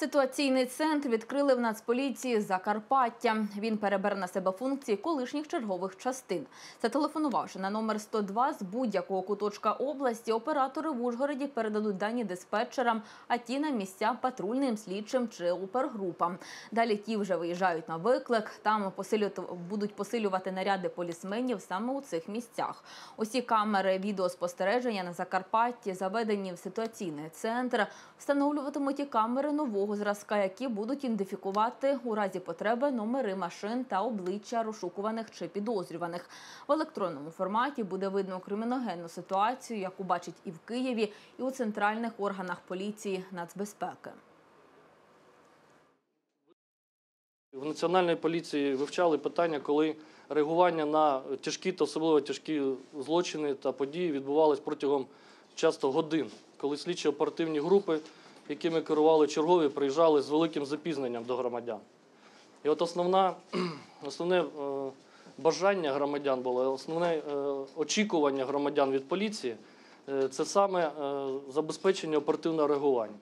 Ситуаційний центр відкрили в Нацполіції Закарпаття. Він перебере на себе функції колишніх чергових частин. Зателефонувавши на номер 102 з будь-якого куточка області, оператори в Ужгороді передадуть дані диспетчерам, а ті на місця патрульним, слідчим чи опергрупам. Далі ті вже виїжджають на виклик. Там будуть посилювати наряди полісменів саме у цих місцях. Усі камери відеоспостереження на Закарпатті заведені в ситуаційний центр. Встановлюватимуть і камери нового зразка, які будуть ідентифікувати у разі потреби номери машин та обличчя розшукуваних чи підозрюваних. В електронному форматі буде видно криміногенну ситуацію, яку бачить і в Києві, і у центральних органах поліції нацбезпеки. В Національній поліції вивчали питання, коли реагування на тяжкі та особливо тяжкі злочини та події відбувалися протягом часто годин, коли слідчі оперативні групи, якими керували чергові, приїжджали з великим запізненням до громадян. І от основна, основне е, бажання громадян було, основне е, очікування громадян від поліції е, це саме забезпечення оперативного реагування.